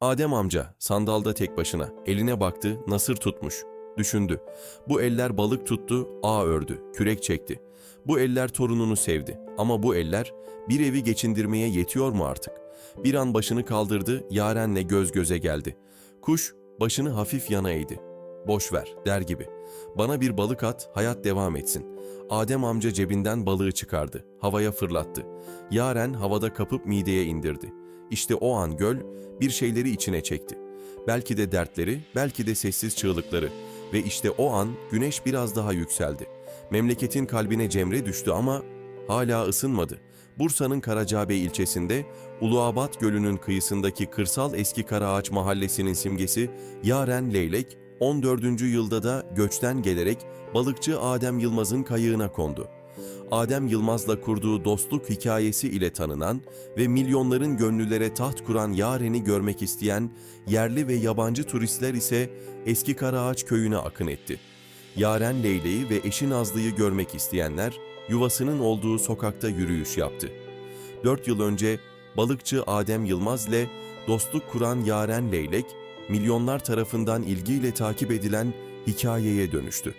Adem amca sandalda tek başına eline baktı nasır tutmuş. Düşündü. Bu eller balık tuttu, ağ ördü, kürek çekti. Bu eller torununu sevdi ama bu eller bir evi geçindirmeye yetiyor mu artık? Bir an başını kaldırdı, Yaren'le göz göze geldi. Kuş başını hafif yana eğdi. Boş ver der gibi. Bana bir balık at, hayat devam etsin. Adem amca cebinden balığı çıkardı. Havaya fırlattı. Yaren havada kapıp mideye indirdi. İşte o an göl bir şeyleri içine çekti. Belki de dertleri, belki de sessiz çığlıkları. Ve işte o an güneş biraz daha yükseldi. Memleketin kalbine cemre düştü ama hala ısınmadı. Bursa'nın Karacabey ilçesinde Uluabat Gölü'nün kıyısındaki kırsal Eski Karaağaç mahallesinin simgesi Yaren Leylek, 14. yılda da göçten gelerek balıkçı Adem Yılmaz'ın kayığına kondu. Adem Yılmaz'la kurduğu dostluk hikayesi ile tanınan ve milyonların gönüllere taht kuran Yaren'i görmek isteyen yerli ve yabancı turistler ise Eski Karaağaç köyüne akın etti. Yaren Leyle'yi ve eşi Nazlı'yı görmek isteyenler yuvasının olduğu sokakta yürüyüş yaptı. Dört yıl önce balıkçı Adem Yılmaz ile dostluk kuran Yaren Leylek, milyonlar tarafından ilgiyle takip edilen hikayeye dönüştü.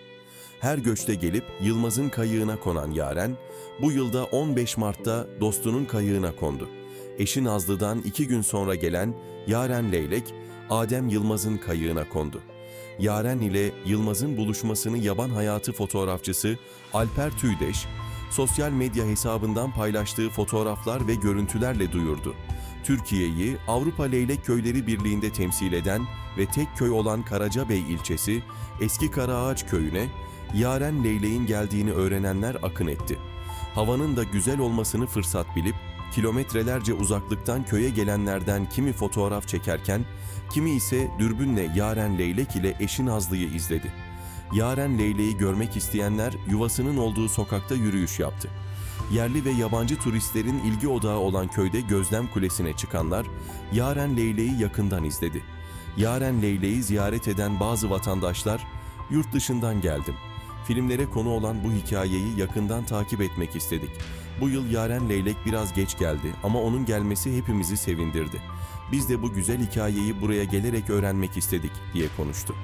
Her göçte gelip Yılmaz'ın kayığına konan Yaren, bu yılda 15 Mart'ta dostunun kayığına kondu. Eşi Nazlı'dan iki gün sonra gelen Yaren Leylek, Adem Yılmaz'ın kayığına kondu. Yaren ile Yılmaz'ın buluşmasını yaban hayatı fotoğrafçısı Alper Tüydeş, sosyal medya hesabından paylaştığı fotoğraflar ve görüntülerle duyurdu. Türkiye'yi Avrupa Leylek Köyleri Birliği'nde temsil eden ve tek köy olan Karacabey ilçesi Eski Karaağaç köyüne Yaren Leylek'in geldiğini öğrenenler akın etti. Havanın da güzel olmasını fırsat bilip kilometrelerce uzaklıktan köye gelenlerden kimi fotoğraf çekerken kimi ise dürbünle Yaren Leylek ile eşi Nazlı'yı izledi. Yaren Leylek'i görmek isteyenler yuvasının olduğu sokakta yürüyüş yaptı. Yerli ve yabancı turistlerin ilgi odağı olan köyde gözlem kulesine çıkanlar Yaren Leylek'i yakından izledi. Yaren Leylek'i ziyaret eden bazı vatandaşlar yurt dışından geldim. Filmlere konu olan bu hikayeyi yakından takip etmek istedik. Bu yıl Yaren Leylek biraz geç geldi ama onun gelmesi hepimizi sevindirdi. Biz de bu güzel hikayeyi buraya gelerek öğrenmek istedik diye konuştu.